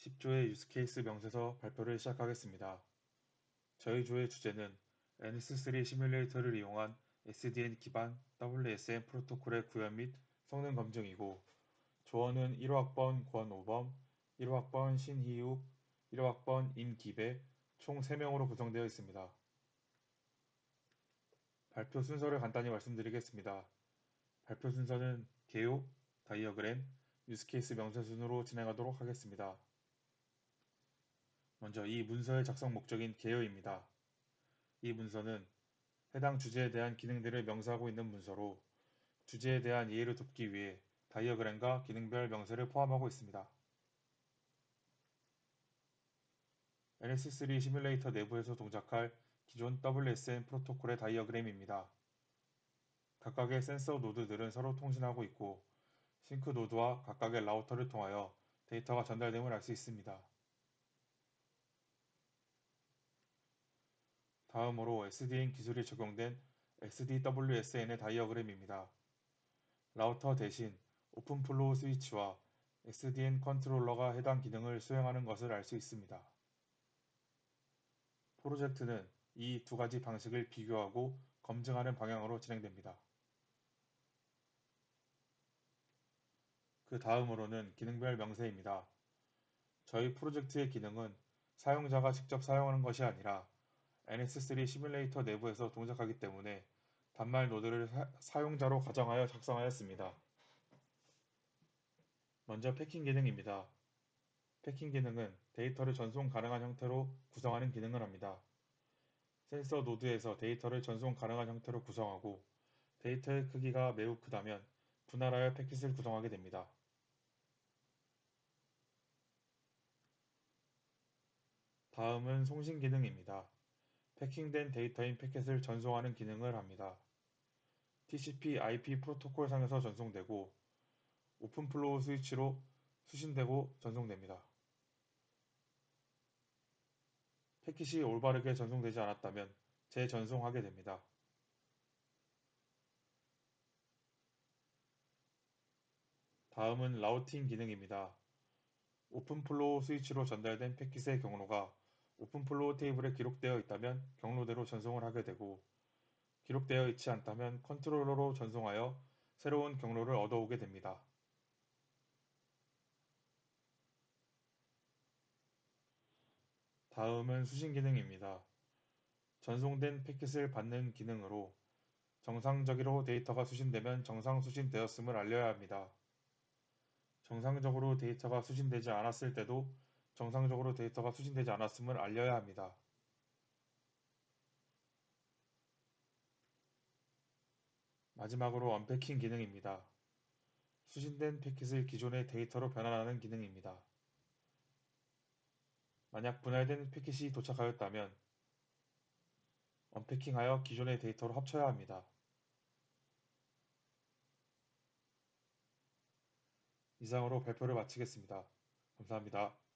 10조의 유스케이스 명세서 발표를 시작하겠습니다. 저희 조의 주제는 NS3 시뮬레이터를 이용한 SDN 기반 WSN 프로토콜의 구현 및 성능 검증이고 조언은 1호 학번 권오범, 1호 학번 신희욱, 1호 학번 임기배 총 3명으로 구성되어 있습니다. 발표 순서를 간단히 말씀드리겠습니다. 발표 순서는 개요, 다이어그램, 유스케이스 명세 순으로 진행하도록 하겠습니다. 먼저 이 문서의 작성 목적인 개요입니다. 이 문서는 해당 주제에 대한 기능들을 명사하고 있는 문서로 주제에 대한 이해를 돕기 위해 다이어그램과 기능별 명세를 포함하고 있습니다. NS3 시뮬레이터 내부에서 동작할 기존 WSN 프로토콜의 다이어그램입니다. 각각의 센서 노드들은 서로 통신하고 있고 싱크 노드와 각각의 라우터를 통하여 데이터가 전달됨을 알 수 있습니다. 다음으로 SDN 기술이 적용된 XDWSN의 다이어그램입니다. 라우터 대신 오픈플로우 스위치와 SDN 컨트롤러가 해당 기능을 수행하는 것을 알 수 있습니다. 프로젝트는 이 두 가지 방식을 비교하고 검증하는 방향으로 진행됩니다. 그 다음으로는 기능별 명세입니다. 저희 프로젝트의 기능은 사용자가 직접 사용하는 것이 아니라 NS3 시뮬레이터 내부에서 동작하기 때문에 단말 노드를 사, 용자로 가정하여 작성하였습니다. 먼저 패킹 기능입니다. 패킹 기능은 데이터를 전송 가능한 형태로 구성하는 기능을 합니다. 센서 노드에서 데이터를 전송 가능한 형태로 구성하고 데이터의 크기가 매우 크다면 분할하여 패킷을 구성하게 됩니다. 다음은 송신 기능입니다. 패킹된 데이터인 패킷을 전송하는 기능을 합니다. TCP IP 프로토콜상에서 전송되고 오픈플로우 스위치로 수신되고 전송됩니다. 패킷이 올바르게 전송되지 않았다면 재전송하게 됩니다. 다음은 라우팅 기능입니다. 오픈플로우 스위치로 전달된 패킷의 경로가 오픈플로우 테이블에 기록되어 있다면 경로대로 전송을 하게 되고 기록되어 있지 않다면 컨트롤러로 전송하여 새로운 경로를 얻어오게 됩니다. 다음은 수신 기능입니다. 전송된 패킷을 받는 기능으로 정상적으로 데이터가 수신되면 정상 수신되었음을 알려야 합니다. 정상적으로 데이터가 수신되지 않았을 때도 정상적으로 데이터가 수신되지 않았음을 알려야 합니다. 마지막으로 언패킹 기능입니다. 수신된 패킷을 기존의 데이터로 변환하는 기능입니다. 만약 분할된 패킷이 도착하였다면 언패킹하여 기존의 데이터로 합쳐야 합니다. 이상으로 발표를 마치겠습니다. 감사합니다.